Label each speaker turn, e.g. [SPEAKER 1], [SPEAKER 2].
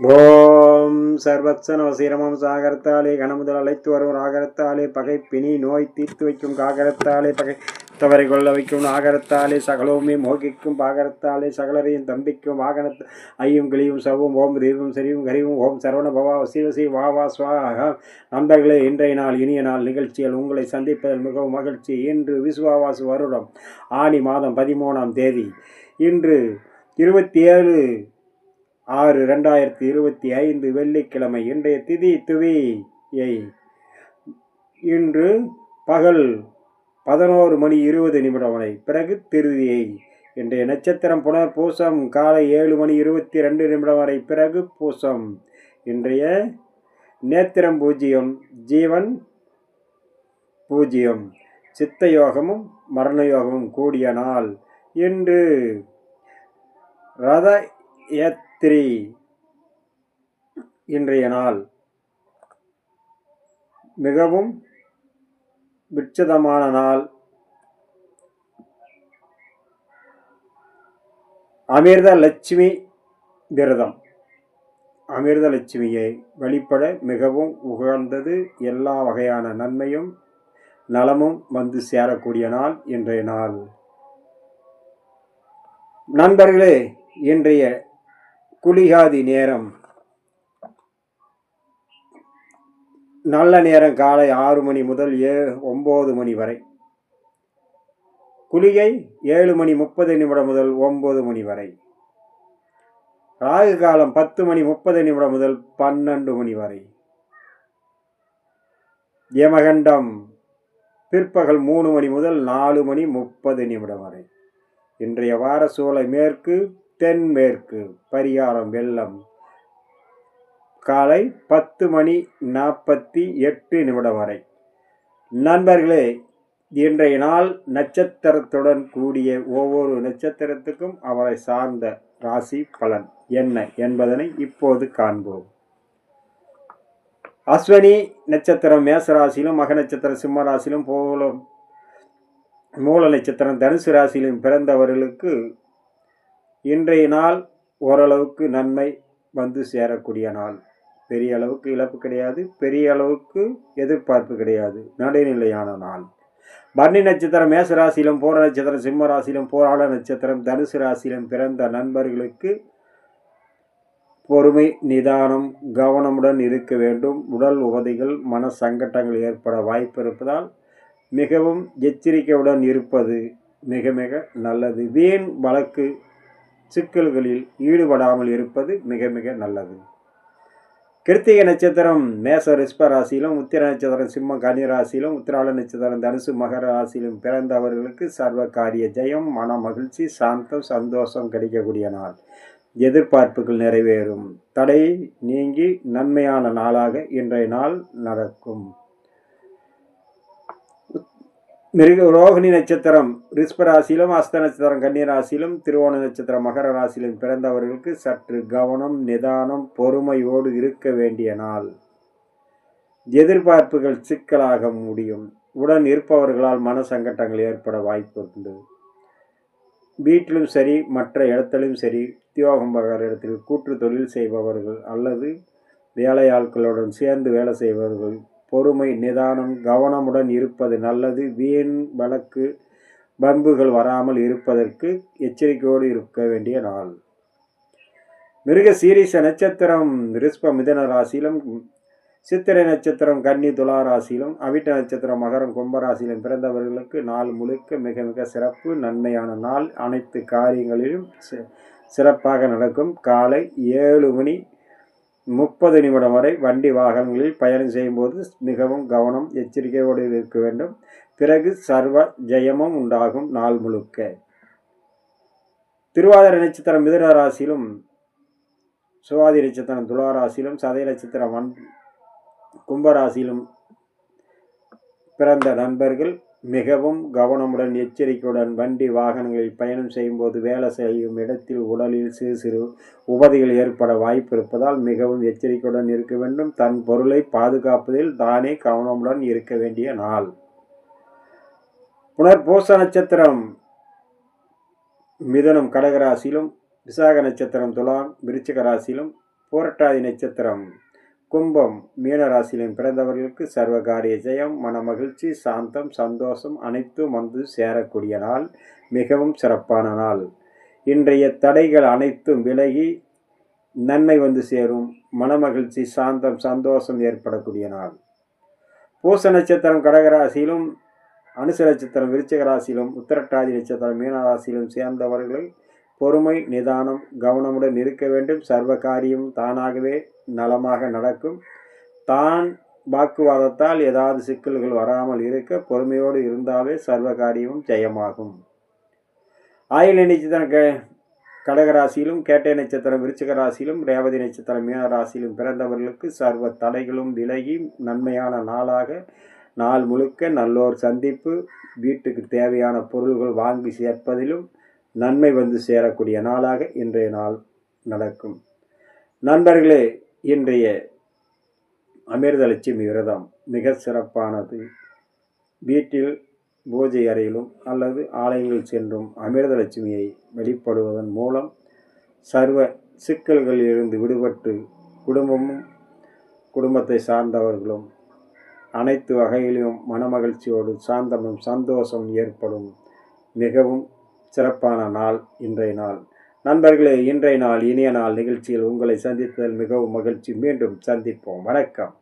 [SPEAKER 1] ஓம் சர்வத்ச நவசீரமம் சாகரத்தாலே கனமுதல் அழைத்து வரும் ராகரத்தாலே பகை பிணி நோய் தீர்த்து வைக்கும் காகரத்தாலே பகை தவறை கொள்ள வைக்கும் நாகரத்தாலே சகலோமே மோகிக்கும் பாகரத்தாலே சகலரையும் தம்பிக்கும் வாகன ஐயும் கிளியும் சவும் ஓம் தீபம் சரிவும் கரிவும் ஓம் சரவண பவா வசீவசி வா வா ஸ்வாஹா. நண்பர்களே இன்றைய நாள் இனிய நாள் நிகழ்ச்சியில் உங்களை சந்திப்பதில் மிகவும் மகிழ்ச்சி. இன்று விசுவாவாசு வருடம் ஆனி மாதம் பதிமூணாம் தேதி. இன்று இருபத்தி ஏழு ஆறு ரெண்டாயிரத்தி இருபத்தி ஐந்து வெள்ளிக்கிழமை இன்றைய திதி துவியை இன்று பகல் பதினோரு மணி இருபது நிமிடம் வரை பிறகு திருதியை. இன்றைய நட்சத்திரம் புனர் பூசம் காலை ஏழு மணி இருபத்தி ரெண்டு நிமிடம் வரை பிறகு பூசம். இன்றைய நேத்திரம் பூஜ்ஜியம் ஜீவன் பூஜ்ஜியம். சித்த யோகமும் மரண யோகமும் கூடிய நாள். இன்று ரத சித்திரை இன்றைய நாள். மிகவும் விட்சதமான நாள். அமிர்த லட்சுமி விரதம். அமிர்த லட்சுமியை வழிபட மிகவும் உகந்தது எல்லா வகையான நன்மையும் நலமும் வந்து சேரக்கூடிய நாள் இன்றைய நாள். நண்பர்களே இன்றைய குளிகாதி நேரம். நல்ல நேரம் காலை ஆறு மணி முதல் ஏ ஒம்பது மணி வரை. குளிகை ஏழு மணி முப்பது நிமிடம் முதல் ஒம்பது மணி வரை. ராகு காலம் பத்து மணி முப்பது நிமிடம் முதல் பன்னெண்டு மணி வரை. யமகண்டம் பிற்பகல் மூணு மணி முதல் நாலு மணி முப்பது நிமிடம் வரை. இன்றைய வார சூளை மேற்கு தென்மேற்கு பரிகாரம் வெள்ளம். காலை பத்து மணி நாற்பத்தி எட்டு நிமிடம் வரை. நண்பர்களே இன்றைய நாள் நட்சத்திரத்துடன் கூடிய ஒவ்வொரு நட்சத்திரத்துக்கும் அவரை சார்ந்த ராசி பலன் என்ன என்பதனை இப்போது காண்போம். அஸ்வினி நட்சத்திரம் மேசராசியிலும் மக நட்சத்திரம் சிம்ம ராசியிலும் போலும் மூல நட்சத்திரம் தனுசு ராசியிலும் பிறந்தவர்களுக்கு இன்றைய நாள் ஓரளவுக்கு நன்மை வந்து சேரக்கூடிய நாள். பெரிய அளவுக்கு இழப்பு கிடையாது பெரிய அளவுக்கு எதிர்பார்ப்பு கிடையாது. நடுநிலையான நாள். பரணி நட்சத்திரம் மேச ராசியிலும் போர நட்சத்திரம் சிம்ம ராசியிலும் போராள நட்சத்திரம் தனுசு ராசியிலும் பிறந்த நண்பர்களுக்கு பொறுமை நிதானம் கவனமுடன் இருக்க வேண்டும். உடல் உபதைகள் மன சங்கட்டங்கள் ஏற்பட வாய்ப்பு இருப்பதால் மிகவும் எச்சரிக்கையுடன் இருப்பது மிக மிக நல்லது. வீண் வழக்கு சிக்கல்களில் ஈடுபடாமல் இருப்பது மிக மிக நல்லது. கிருத்திகை நட்சத்திரம் மேச ரிஷ்ப ராசியிலும் உத்திர நட்சத்திரம் சிம்ம கனி ராசியிலும் உத்திராள நட்சத்திரம் தனுசு மகர ராசியிலும் பிறந்தவர்களுக்கு சர்வ காரிய ஜெயம் மன மகிழ்ச்சி சாந்தம் சந்தோஷம் கிடைக்கக்கூடிய நாள். எதிர்பார்ப்புகள் நிறைவேறும். தடை நீங்கி நன்மையான நாளாக இன்றைய நாள் நடக்கும். மிருக ரோகிணி நட்சத்திரம் ரிஷ்பராசியிலும் அஸ்த நட்சத்திரம் கன்னிராசியிலும் திருவோண நட்சத்திரம் மகர ராசியிலும் பிறந்தவர்களுக்கு சற்று கவனம் நிதானம் பொறுமையோடு இருக்க வேண்டிய நாள். எதிர்பார்ப்புகள் சிக்கலாக முடியும். உடன் இருப்பவர்களால் மன சங்கட்டங்கள் ஏற்பட வாய்ப்பு உண்டு. வீட்டிலும் சரி மற்ற இடத்திலும் சரி உத்தியோகம் பகர் இடத்தில் கூற்று தொழில் செய்பவர்கள் அல்லது வேலையாட்களுடன் சேர்ந்து வேலை செய்பவர்கள் பொறுமை நிதானம் கவனமுடன் இருப்பது நல்லது. வீண் வழக்கு பம்புகள் வராமல் இருப்பதற்கு எச்சரிக்கையோடு இருக்க வேண்டிய நாள். மிருக சீரிச நட்சத்திரம் ரிஸ்ப மிதன ராசியிலும் சித்திரை நட்சத்திரம் கன்னி துலா ராசியிலும் அவிட்ட நட்சத்திரம் மகரம் கும்பராசியிலும் பிறந்தவர்களுக்கு நாள் முழுக்க மிக மிக சிறப்பு நன்மையான நாள். அனைத்து காரியங்களிலும் சிறப்பாக நடக்கும். காலை ஏழு மணி முப்பது நிமிடம் வரை வண்டி வாகனங்களில் பயணம் செய்யும்போது மிகவும் கவனம் எச்சரிக்கையோடு இருக்க வேண்டும். பிறகு சர்வ ஜெயமும் உண்டாகும் நாள் முழுக்க. திருவாதிரை நட்சத்திரம் மிதுன ராசியிலும் சுவாதி நட்சத்திரம் துலா ராசியிலும் சதய நட்சத்திரம் வன் கும்பராசியிலும் பிறந்த நண்பர்கள் மிகவும் கவனமுடன் எச்சரிக்கையுடன் வண்டி வாகனங்களில் பயணம் செய்யும்போது வேலை செய்யும் இடத்தில் உடலில் சிறு சிறு உபதிகள் ஏற்பட வாய்ப்பு இருப்பதால் மிகவும் எச்சரிக்கையுடன் இருக்க வேண்டும். தன் பொருளை பாதுகாப்பதில் தானே கவனமுடன் இருக்க வேண்டிய நாள். புனர்பூச நட்சத்திரம். மிதனம் கடகராசியிலும் விசாக நட்சத்திரம் துலாம் விருச்சிக ராசியிலும் நட்சத்திரம். கும்பம் மீனராசியிலும் பிறந்தவர்களுக்கு சர்வகாரிய ஜெயம் மனமகிழ்ச்சி சாந்தம் சந்தோஷம் அனைத்தும் வந்து சேரக்கூடிய நாள் மிகவும் சிறப்பான நாள். இன்றைய தடைகள் அனைத்தும் விலகி நன்மை வந்து சேரும் மனமகிழ்ச்சி சாந்தம் சந்தோஷம் ஏற்படக்கூடிய நாள். பூச நட்சத்திரம் கடகராசியிலும் அனுச நட்சத்திரம் விருச்சிக ராசியிலும் உத்திரட்டாதி நட்சத்திரம் மீனராசியிலும் சேர்ந்தவர்களை பொறுமை நிதானம் கவனமுடன் இருக்க வேண்டும். சர்வ காரியம் தானாகவே நலமாக நடக்கும். தான் வாக்குவாதத்தால் ஏதாவது சிக்கல்கள் வராமல் இருக்க பொறுமையோடு இருந்தாவே சர்வ காரியமும் ஜெயமாகும். ஆயுள் நட்சத்திரம் க கடகராசியிலும் கேட்டை நட்சத்திரம் விருச்சிக ராசியிலும் ரேவதி நட்சத்திரம் மீன ராசியிலும் பிறந்தவர்களுக்கு சர்வ தடைகளும் விலகி நன்மையான நாளாக நாள் முழுக்க நல்லோர் சந்திப்பு வீட்டுக்கு தேவையான பொருள்கள் வாங்கி சேர்ப்பதிலும் நன்மை வந்து சேரக்கூடிய நாளாக இன்றைய நாள் நடக்கும். நண்பர்களே இன்றைய அமிர்தலட்சுமி விரதம் மிக சிறப்பானது. வீட்டில் பூஜை அறையிலும் அல்லது ஆலயங்களில் சென்றும் அமிர்தலட்சுமியை வெளிப்படுவதன் மூலம் சர்வ சிக்கல்களில் இருந்து விடுபட்டு குடும்பமும் குடும்பத்தை சார்ந்தவர்களும் அனைத்து வகையிலும் மனமகிழ்ச்சியோடு சாந்தமும் சந்தோஷம் ஏற்படும். மிகவும் சிறப்பான நாள் இன்றைய நாள். நண்பர்களே இன்றைய நாள் இனிய நாள் நிகழ்ச்சியில் உங்களை சந்தித்ததில் மிகவும் மகிழ்ச்சி. மீண்டும் சந்திப்போம். வணக்கம்.